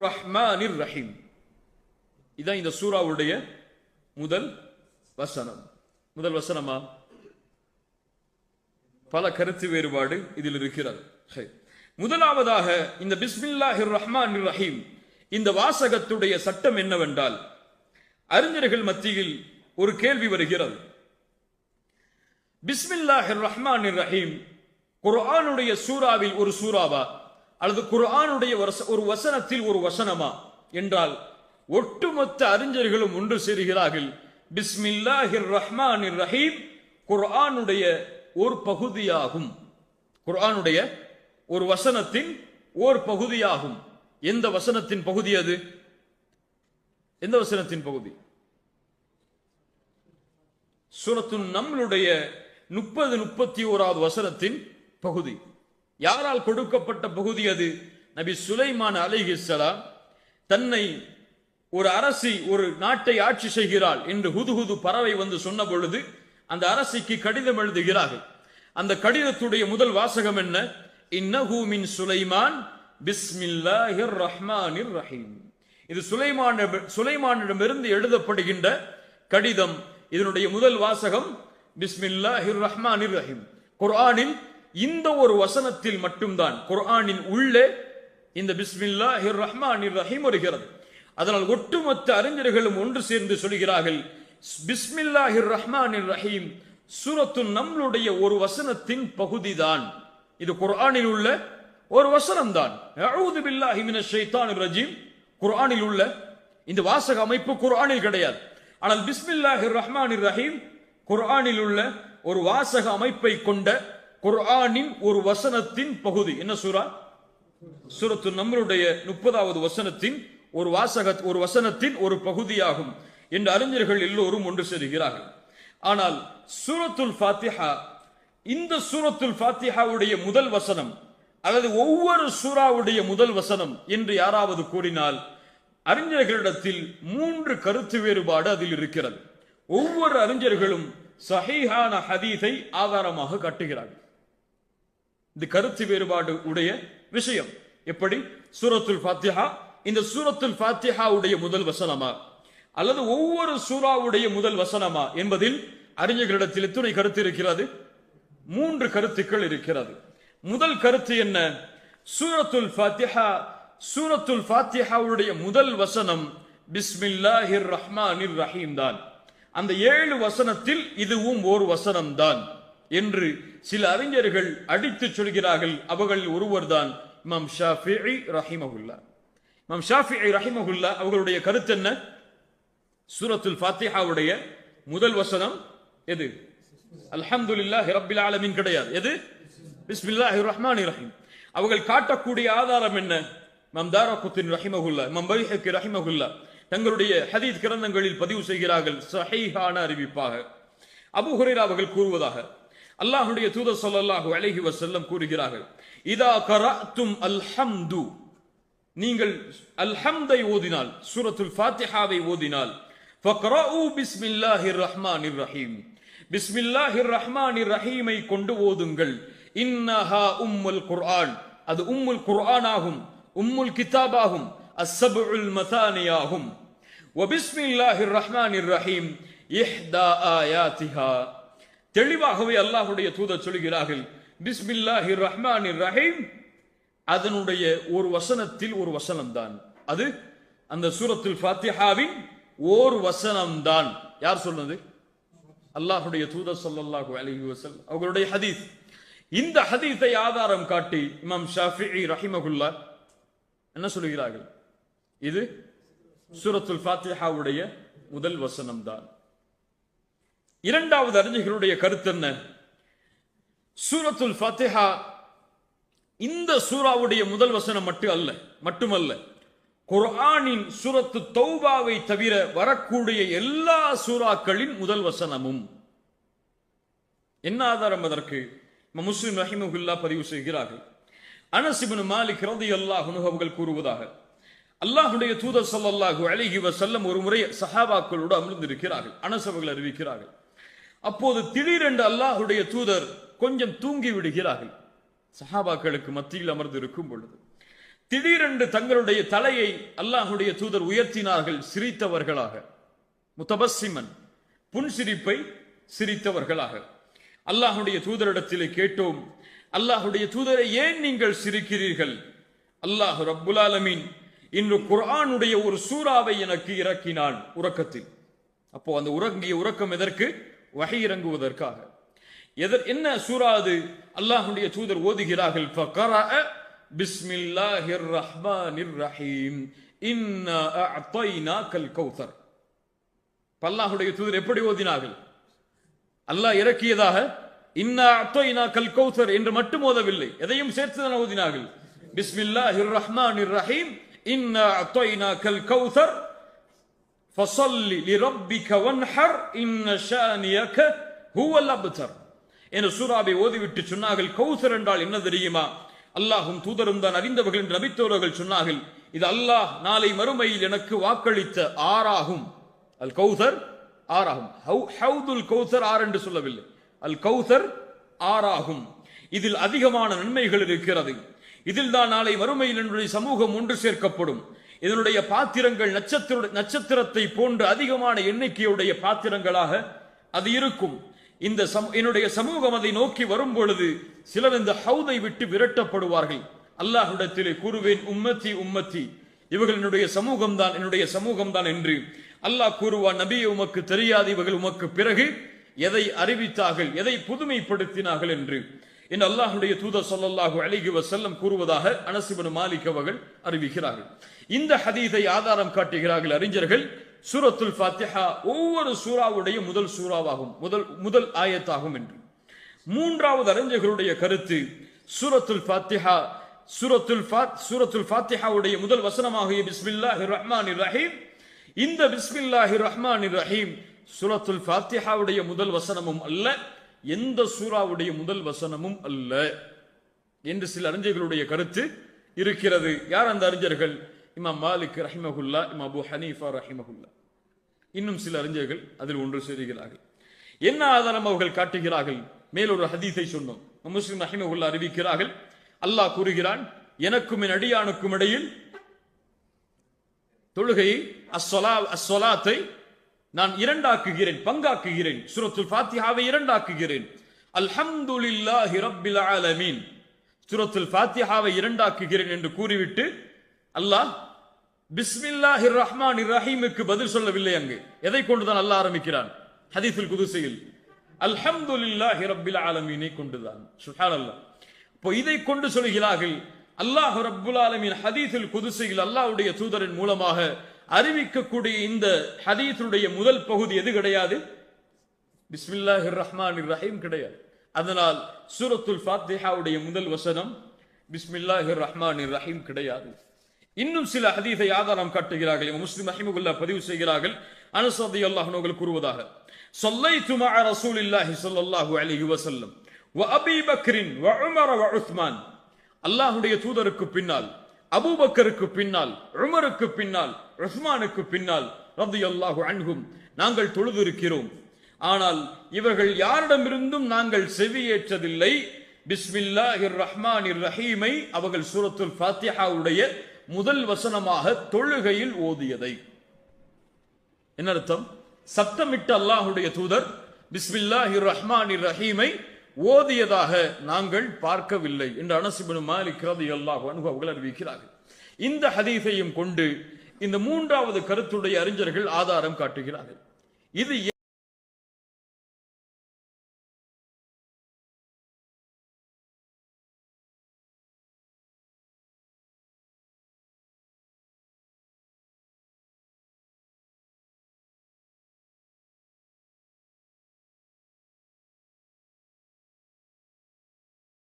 ரஹ்மானிர் ரஹீம் இதான் இந்த சூராவுடைய முதல் வசனம். முதல் வசனமா? பல கருத்து வேறுபாடு இதில் இருக்கிறது. முதலாவதாக இந்த பிஸ்மில்லாஹிர் ரஹ்மான் ரஹீம் இந்த வாசகத்துடைய சட்டம் என்னவென்றால் அறிஞர்கள் மத்தியில் ஒரு கேள்வி வருகிறது. பிஸ்மில்லாஹிர் ரஹ்மான் ரஹீம் குர்ஆனுடைய சூறாவில் ஒரு சூறாவா? அல்லது குர்ஆனுடைய ஒரு வசனத்தில் ஒரு வசனமா? என்றால் ஒட்டுமொத்த அறிஞர்களும் ஒன்று சேருகிறார்கள். பிஸ்மில்லாஹிர் ரஹ்மான் ரஹீம் குர்ஆனுடைய ஒரு பகுதியாகும். குர்ஆனுடைய ஒரு வசனத்தின் ஓர் பகுதியாகும். எந்த வசனத்தின் பகுதி அது? எந்த வசனத்தின் பகுதி? சுரத்து நம்மளுடைய முப்பது முப்பத்தி ஓராவது வசனத்தின் பகுதி. யாரால் கொடுக்கப்பட்ட பகுதி அது? நபி சுலைமான் அலைஹிஸ்ஸலாம் தன்னை ஒரு அரசி ஒரு நாட்டை ஆட்சி செய்கிறாள் என்று ஹுதுஹுது பறவை வந்து சொன்ன பொழுது அந்த அரசிக்கு கடிதம் எழுதுகிறார்கள். அந்த கடிதத்துடைய முதல் வாசகம் என்ன? இன்னஹூமின் சுலைமான் பிஸ்மில்லாஹிர் ரஹ்மானிர் ரஹீம். இது சுலைமான சுலைமானிடமிருந்து எழுதப்படுகின்ற கடிதம். இதனுடைய முதல் வாசகம் பிஸ்மில்லாஹிர் ரஹ்மானிர் ரஹீம். குர்ஆனில் இந்த ஒரு வசனத்தில் மட்டும்தான் குர்ஆனின் உள்ளே இந்த பிஸ்மில்லா ஹிர் ரஹ்மான் ரஹீம் வருகிறது. அதனால் ஒட்டுமொத்த அறிஞர்களும் ஒன்று சேர்ந்து சொல்கிறார்கள் பிஸ்மில்லாஹிர் ரஹ்மான் ரஹீம் சூரத்து நம்மளுடைய ஒரு வசனத்தின் பகுதிதான். இது குர்ஆனில் உள்ள ஒரு வசனம் தான் அஊது ரஜீம். குர்ஆனில் உள்ள இந்த வாசக அமைப்பு குர்ஆனில் கிடையாது. ஆனால் பிஸ்மில்லாஹிர் ரஹ்மான் ரஹீம் குர்ஆனில் உள்ள ஒரு வாசக அமைப்பை கொண்ட குர்ஆனின் ஒரு வசனத்தின் பகுதி. என்ன சூரா சூரத்து நம்மளுடைய முப்பதாவது வசனத்தின் ஒரு வாசக ஒரு வசனத்தின் ஒரு பகுதியாகும் என்று அறிஞர்கள் எல்லோரும் ஒன்று சேருகிறார்கள். ஆனால் சூரத்துல் ஃபாத்திஹா இந்த சூரத்துல் ஃபாத்திஹாவுடைய முதல் வசனம் அல்லது ஒவ்வொரு சூறாவுடைய முதல் வசனம் என்று யாராவது கூறினால் அறிஞர்களிடத்தில் மூன்று கருத்து வேறுபாடு அதில் இருக்கிறது. ஒவ்வொரு அறிஞர்களும் சஹீஹான ஹதீஸை ஆதாரமாக காட்டுகிறார்கள். இது கருத்து வேறுபாடு உடைய விஷயம். எப்படி? சூரத்துல் ஃபாத்திஹா. இந்த சூரத்துல் ஃபாத்திஹாவுடைய முதல் வசனமா? அல்லது ஒவ்வொரு சூறாவுடைய முதல் வசனமா என்பதில் அறிஞர்களிடத்தில் எத்துணை கருத்து இருக்கிறது? மூன்று கருத்துக்கள் இருக்கிறது. முதல் கருத்து என்ன? சூரத்துல் ஃபாத்திஹா சூரத்துல் ஃபாத்திஹாவுடைய முதல் வசனம் பிஸ்மில்லாஹிர் ரஹ்மானிர் ரஹீம் தான். அந்த ஏழு வசனத்தில் இதுவும் ஒரு வசனம் தான் என்று சில அறிஞர்கள் அடித்து சொல்கிறார்கள். அவர்களில் ஒருவர்தான் இமாம் ஷாஃபி ரஹிமகுல்லா இமாம் ஷாஃபி ரஹிமகுல்லா அவர்களுடைய கருத்து என்ன? சூரத்துல் ஃபாத்திஹாவுடைய முதல் வசனம் எது? அல்ஹம்துலில்லா ஹிரபில் ஆலமின் கிடையாது. எது? பிஸ்மில்லா ரஹ்மான் ரஹீம். அவர்கள் காட்டக்கூடிய ஆதாரம் என்ன? மம் தாரகுத்தின் ரஹிமகுல்லா மம் பைஹக்கி ரஹிமகுல்லா தங்களுடைய ஹதீத் கிரந்தங்களில் பதிவு செய்கிறார்கள். சஹீஹான அறிவிப்பாக. அபு ஹுரேரா அவர்கள் கூறுவதாக அல்லாஹ்வுடைய தூதர் ஸல்லல்லாஹு அலைஹி வஸல்லம் கூறுகிறார்கள் இதா கரஅத்தும் அல்ஹம்து நீங்கள் அல்ஹம்தை ஓதினால் சூரத்துல் ஃபாத்திஹாவை ஓதினால் ஃபக்ரஉ பிஸ்மில்லாஹிர் ரஹ்மானிர் ரஹீம் பிஸ்மில்லாஹிர் ரஹ்மானிர் ரஹீமை கொண்டு ஓதுங்கள் இன்னஹா உம்முல் குர்ஆன் அது உம்முல் குர்ஆனாகும் உம்முல் கிதாபாகும் அஸ்ஸபுல் மதானியாகும் வபிஸ்மில்லாஹிர் ரஹ்மானிர் ரஹீம் இஹ்தா ஆயாத்திஹா தெளிவாகவே அல்லாஹுடைய தூதர் சொல்கிறார்கள் பிஸ்மில்லாஹி ரஹ்மான் ரஹீம் அதனுடைய ஒரு வசனத்தில் ஒரு வசனம் தான் அது அந்த சூரத்துல் ஃபாத்திஹாவின் ஓர் வசனம் தான் யார் சொன்னது? அல்லாஹுடைய தூதர் ஸல்லல்லாஹு அலைஹி வசல் அவர்களுடைய ஹதீஸ். இந்த ஹதீஸை ஆதாரம் காட்டி இமாம் ஷாஃபி ரஹிமகுல்லா என்ன சொல்கிறார்கள்? இது சூரத்துல் ஃபாத்திஹாவுடைய முதல் வசனம் தான் இரண்டாவது அறிஞர்களுடைய கருத்து என்ன? சூரத்துல் ஃபாத்திஹா இந்த சூராவுடைய முதல் வசனம் மட்டும் அல்ல மட்டுமல்ல. குர்ஆனின் சூரத்து தௌபாவை தவிர வரக்கூடிய எல்லா சூறாக்களின் முதல் வசனமும். என்ன ஆதாரம் அதற்கு? முஸ்லிம் ரஹிமுல்லா பதிவு செய்கிறார்கள். அனஸ் மாலிக் ரதி அல்லாஹ் அவர்கள் கூறுவதாக அல்லாஹுடைய தூதர் ஸல்லல்லாஹு அலிஹி வசல்லம் ஒரு முறை சஹாபாக்களோடு அமர்ந்திருக்கிறார்கள் அனசவர்கள் அறிவிக்கிறார்கள். அப்போது திடீரென்று அல்லாஹுடைய தூதர் கொஞ்சம் தூங்கி விடுகிறார்கள். சஹாபாக்களுக்கு மத்தியில் அமர்ந்து இருக்கும் பொழுது. திடீரென்று தங்களுடைய தலையை அல்லாஹுடைய தூதர் உயர்த்தினார்கள் சிரித்தவர்களாக. முத்தபஸ்ஸிமன் புன்சிரிப்பை சிரித்தவர்களாக. அல்லாஹுடைய தூதரிடத்திலே கேட்டோம் அல்லாஹுடைய தூதரை ஏன் நீங்கள் சிரிக்கிறீர்கள்? அல்லாஹ் ரப்புல் ஆலமீன் இன்று குர்ஆனுடைய ஒரு சூறாவை எனக்கு இறக்கினான். உறக்கத்தில். அப்போ அந்த உறங்கிய உறக்கம் எதற்கு? வகை இறங்குவதற்காக. எதர் என்ன சூறாது அது? தூதர் ஓதுகிறார்கள் ஃபகரஅ பிஸ்மில்லாஹிர் ரஹ்மானிர் ரஹீம் இன்னா கல் கௌசர் அல்லாஹ்வுடைய தூதர் எப்படி ஓதினார்கள்? அல்லாஹ் இறக்கியதாக இன்னா கல் கௌசர் என்று மட்டும் ஓதவில்லை எதையும் சேர்த்து தான் ஓதினார்கள்? பிஸ்மில்லாஹிர் ரஹ்மானிர் ரஹீம் இன்னா கௌசர் கௌதர் ஃபஸல்லி லிரப்பிக வன்ஹர் இன்ன ஷானியக ஹுவல் அப்தர் என்ற சூறாவை ஓதிவிட்டு சொன்னார்கள் கௌசர் என்றால் என்ன தெரியுமா அல்லாஹும் தூதரும் தான் அறிந்தவர்கள் என்று நபித்தோர்கள் சொன்னார்கள் இது அல்லாஹ் நாளை மறுமையில் எனக்கு வாக்களித்த ஆறாகும் அல் கௌசர் ஆறாகும் ஹவுதுல் கௌசர் ஆறு என்று சொல்லவில்லை. அல் கௌசர் ஆறாகும் இதில் அதிகமான நன்மைகள் இருக்கிறது. இதில் தான் நாளை மறுமையில் என்னுடைய சமூகம் ஒன்று சேர்க்கப்படும். இதனுடைய பாத்திரங்கள் நட்சத்திர நட்சத்திரத்தை போன்று அதிகமான எண்ணிக்கையுடைய பாத்திரங்களாக அது இருக்கும். இந்த என்னுடைய சமூகம் அதை நோக்கி வரும் பொழுது சிலர் இந்த ஹவுதை விட்டு விரட்டப்படுவார்கள். அல்லாஹுடத்திலே கூறுவேன் உம்மத்தி உம்மத்தி இவர்கள் என்னுடைய சமூகம் தான் என்னுடைய சமூகம் தான் என்று. அல்லாஹ் கூறுவான் நபி உமக்கு தெரியாது இவர்கள் உமக்கு பிறகு எதை அறிவித்தார்கள் எதை புதுமைப்படுத்தினார்கள் என்று. என்று அல்லாஹுடைய தூதர் சொல்லல்லாஹு அழகி வசல்லம் கூறுவதாக அனசிபனு மாலிக் அவர்கள் அறிவிக்கிறார்கள். இந்த ஹதீதை ஆதாரம் காட்டுகிறார்கள் அறிஞர்கள் சூரத்துல் ஃபாத்திஹா ஒவ்வொரு சூறாவுடைய முதல் சூறாவாகும் முதல் முதல் ஆயத்தாகும் என்று. மூன்றாவது அறிஞர்களுடைய கருத்து சூரத்துல் ஃபாத்திஹா சூரத்துல் ஃபாத் சூரத்துல் ஃபாத்திஹாவுடைய முதல் வசனமாகிய பிஸ்மில்லாஹி ரஹ்மான் ரஹீம். இந்த பிஸ்மில்லாஹி ரஹ்மான் ரஹீம் சூரத்துல் ஃபாத்திஹாவுடைய முதல் வசனமும் அல்ல. எந்த சூறாவுடைய முதல் வசனமும் அல்ல என்று சில அறிஞர்களுடைய கருத்து இருக்கிறது. யார் அந்த அறிஞர்கள்? இமாம் மாலிக் ரஹிமகுல்லா இமாம் அபு ஹனீஃபா ரஹிமகுல்லா இன்னும் சில அறிஞர்கள் அதில் ஒன்று சேருகிறார்கள். என்ன ஆதாரம் அவர்கள் காட்டுகிறார்கள்? மேலொரு ஹதீஸை சொன்னோம். முஸ்லிம் ரஹிமகுல்லா அறிவிக்கிறார்கள் அல்லாஹ் கூறுகிறான் எனக்கும் என் அடியானுக்கும் இடையில் தொழுகையை அஸ்வலா அஸ்வலாத்தை நான் இரண்டாக்குகிறேன் பங்காக்குகிறேன். சுரத்துல் ஃபாத்திஹாவை இரண்டாக்குகிறேன். அல்ஹம்துலில்லாஹி ரப்பில் ஆலமீன். சுரத்துல் ஃபாத்திஹாவை இரண்டாக்குகிறேன் என்று கூறிவிட்டு அல்லாஹ் பிஸ்மில்லாஹிர் ரஹ்மான் ரஹீமுக்கு பதில் சொல்லவில்லை அங்கு. எதை கொண்டுதான் அல்லாஹ் ஆரம்பிக்கிறான்? ஹதீஸுல் குதுசையில். அல்ஹம்துலில்லாஹி ரப்பில் ஆலமீனை கொண்டுதான். சுப்ஹானல்லாஹ் இப்போ இதை கொண்டு சொல்கிறார்கள் அல்லாஹ் ரப்புல் ஆலமீன் ஹதீஸில் குதுசியில் அல்லாஹ்வுடைய தூதரின் மூலமாக அறிவிக்கக்கூடிய இந்த ஹதீஸுடைய முதல் பகுதி எது கிடையாது? பிஸ்மில்லாஹிர் ரஹ்மான் ரஹீம் கிடையாது. அதனால் சூரத்துல் ஃபாத்திஹாவுடைய முதல் வசனம் பிஸ்மில்லாஹிர் ரஹ்மான் ரஹீம் கிடையாது. இன்னும் சில ஹதீஸை ஆதாரம் காட்டுகிறார்கள். இமாம் முஸ்லிம் ரஹிமகுல்லா பதிவு செய்கிறார்கள். அனுசதி ரலியல்லாஹு கூறுவதாக ஸல்லைத்து மஅ ரசூலில்லாஹி ஸல்லல்லாஹு அலைஹி வஸல்லம் வ அபீ பக்ரின் வ உமர் வ உஸ்மான். தூதருக்கு பின்னால் அபூபக்கருக்கு பின்னால் உமருக்கு பின்னால் ரஹ்மானுக்கு பின்னால் ரலியல்லாஹு அன்கும் நாங்கள் தொழுதிருக்கிறோம். ஆனால் இவர்கள் யாரிடமிருந்தும் நாங்கள் செவியேற்றதில்லை. பிஸ்மில்லாஹிர் ரஹ்மானிர் ரஹீமை அவர்கள் சூரத்துல் ஃபாத்திஹாவுடைய முதல் வசனமாக தொழுகையில் ஓதியதை. என்ன அர்த்தம்? சத்தமிட்ட அல்லாஹுடைய தூதர் பிஸ்மில்லாஹிர் ரஹ்மானிர் ரஹீமை ஓதியதாக நாங்கள் பார்க்கவில்லை என்று அனசிபின் மாலிக் ரதி அல்லாஹ் அவர்கள் அறிவிக்கிறார்கள். இந்த ஹதீஸையும் கொண்டு இந்த மூன்றாவது கருத்துடைய அறிஞர்கள் ஆதாரம் காட்டுகிறார்கள். இது